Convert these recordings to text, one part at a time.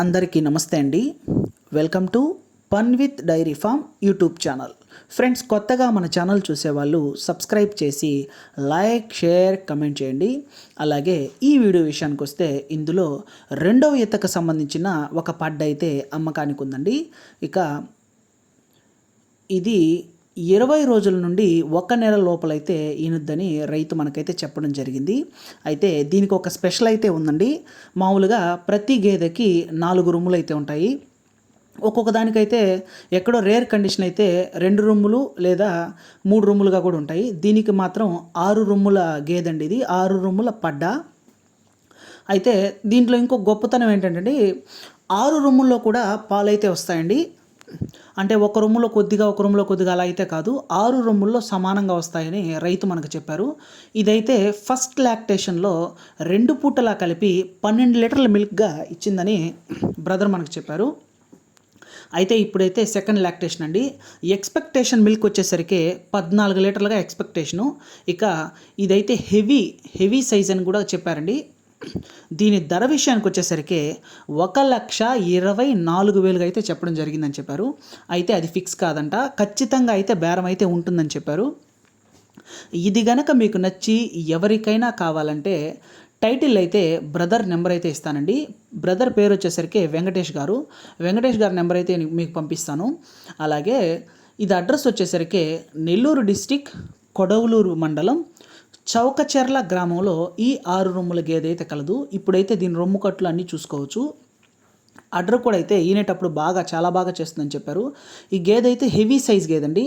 అందరికీ నమస్తే అండి. Welcome to fun with dairy farm YouTube channel. Friends కొత్తగా మన ఛానల్ చూసేవాళ్ళు సబ్స్క్రైబ్ చేసి లైక్ షేర్ కమెంట్ చేయండి. అలాగే ఈ వీడియో విషయానికి వస్తే ఇందులో రెండవ ఈతకు సంబంధించిన ఒక పడ్డ అయితే అమ్మకానికి ఉందండి. ఇక ఇది ఇరవై రోజుల నుండి ఒక నెల లోపలైతే ఈనుద్దని రైతు మనకైతే చెప్పడం జరిగింది. అయితే దీనికి ఒక స్పెషల్ అయితే ఉందండి. మామూలుగా ప్రతి గేదెకి నాలుగు రూములు అయితే ఉంటాయి. ఒక్కొక్క దానికైతే ఎక్కడో రేర్ కండిషన్ అయితే రెండు రూములు లేదా మూడు రూములుగా కూడా ఉంటాయి. దీనికి మాత్రం ఆరు రూముల గేదండి ఇది. ఆరు రూముల పడ్డ. అయితే దీంట్లో ఇంకో గొప్పతనం ఏంటంటే ఆరు రూముల్లో కూడా పాలైతే వస్తాయండి. అంటే ఒక రొమ్ములో కొద్దిగా ఒక రొమ్ములో కొద్దిగా అలా అయితే కాదు. ఆరు రొమ్ముల్లో సమానంగా వస్తాయని రైతు మనకు చెప్పారు. ఇదైతే ఫస్ట్ లాక్టేషన్లో రెండు పూటలా కలిపి పన్నెండు లీటర్ల మిల్క్గా ఇచ్చిందని బ్రదర్ మనకు చెప్పారు. అయితే ఇప్పుడైతే సెకండ్ లాక్టేషన్ అండి. ఎక్స్పెక్టేషన్ మిల్క్ వచ్చేసరికి పద్నాలుగు లీటర్లుగా ఎక్స్పెక్టేషను. ఇక ఇదైతే హెవీ హెవీ సైజ్ అని కూడా చెప్పారండి. దీని ధర విషయానికి వచ్చేసరికి ఒక లక్ష ఇరవై నాలుగు వేలుగా అయితే చెప్పడం జరిగిందని చెప్పారు. అయితే అది ఫిక్స్ కాదంట. ఖచ్చితంగా అయితే బేరం అయితే ఉంటుందని చెప్పారు. ఇది గనక మీకు నచ్చి ఎవరికైనా కావాలంటే టైటిల్ అయితే బ్రదర్ నెంబర్ అయితే ఇస్తానండి. బ్రదర్ పేరు వచ్చేసరికి వెంకటేష్ గారు. వెంకటేష్ గారి నెంబర్ అయితే మీకు పంపిస్తాను. అలాగే ఇది అడ్రస్ వచ్చేసరికి నెల్లూరు డిస్టిక్ కొడవలూరు మండలం చౌకచెర్ల గ్రామంలో ఈ ఆరు రొమ్ముల గేదె అయితే కలదు. ఇప్పుడైతే దీని రొమ్ము కట్లు అన్నీ చూసుకోవచ్చు. అడ్ర కూడా అయితే ఈనేటప్పుడు బాగా చాలా బాగా చేస్తుందని చెప్పారు. ఈ గేదె అయితే హెవీ సైజ్ గేదండి.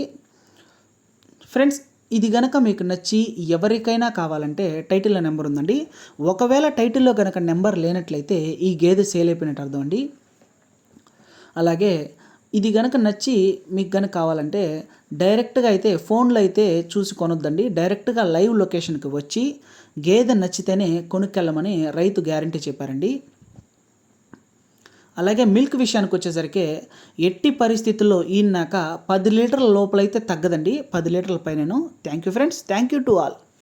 ఫ్రెండ్స్ ఇది గనక మీకు నచ్చి ఎవరికైనా కావాలంటే టైటిల్లో నెంబర్ ఉందండి. ఒకవేళ టైటిల్లో కనుక నెంబర్ లేనట్లయితే ఈ గేదె సేల్ అయిపోయినట్టు అర్థం అండి. అలాగే ఇది కనుక నచ్చి మీకు గనక కావాలంటే డైరెక్ట్గా అయితే ఫోన్లో అయితే చూసి కొనొద్దండి. డైరెక్ట్గా లైవ్ లొకేషన్కి వచ్చి గేదె నచ్చితేనే కొనుక్కెళ్ళమని రైతు గ్యారంటీ చెప్పారండి. అలాగే మిల్క్ విషయానికి వచ్చేసరికి ఎట్టి పరిస్థితుల్లో ఈనాక పది లీటర్ల లోపలైతే తగ్గదండి. పది లీటర్ల పైన thank you friends. Thank you to all.